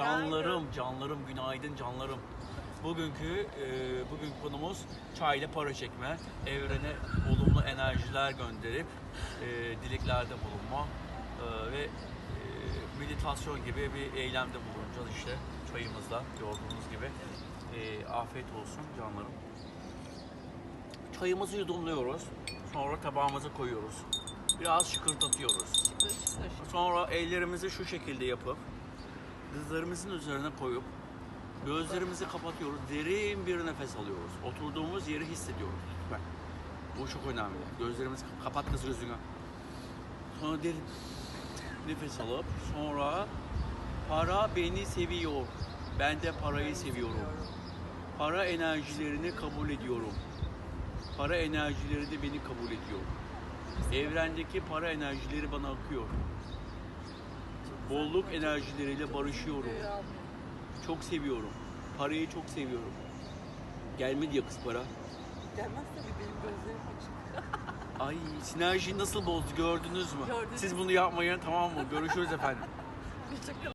Canlarım, canlarım, günaydın canlarım. Bugünkü e, bugün konumuz çayla para çekme, evrene olumlu enerjiler gönderip e, dileklerde bulunma e, ve e, meditasyon gibi bir eylemde bulunacağız işte çayımızla gördüğünüz gibi. E, afiyet olsun canlarım. Çayımızı yudumluyoruz, sonra tabağımıza koyuyoruz. Biraz şıkırdatıyoruz. Sonra ellerimizi şu şekilde yapıp dizlerimizin üzerine koyup gözlerimizi kapatıyoruz. Derin bir nefes alıyoruz. Oturduğumuz yeri hissediyoruz. Bak. Bu çok önemli. Gözlerimizi kapat kız gözünü. Sonra derin nefes alıp sonra para beni seviyor. Ben de parayı seviyorum. Para enerjilerini kabul ediyorum. Para enerjileri de beni kabul ediyor. Evrendeki para enerjileri bana akıyor. Bolluk enerjileriyle barışıyorum. Çok seviyorum. Parayı çok seviyorum. Gelmedi ya kız para. Gelmez tabii benim gözlerim açık. Ay sinerjiyi nasıl bozdu gördünüz mü? Gördünüz. Siz bunu yapmayın tamam mı? Görüşürüz efendim. Hoşçakalın.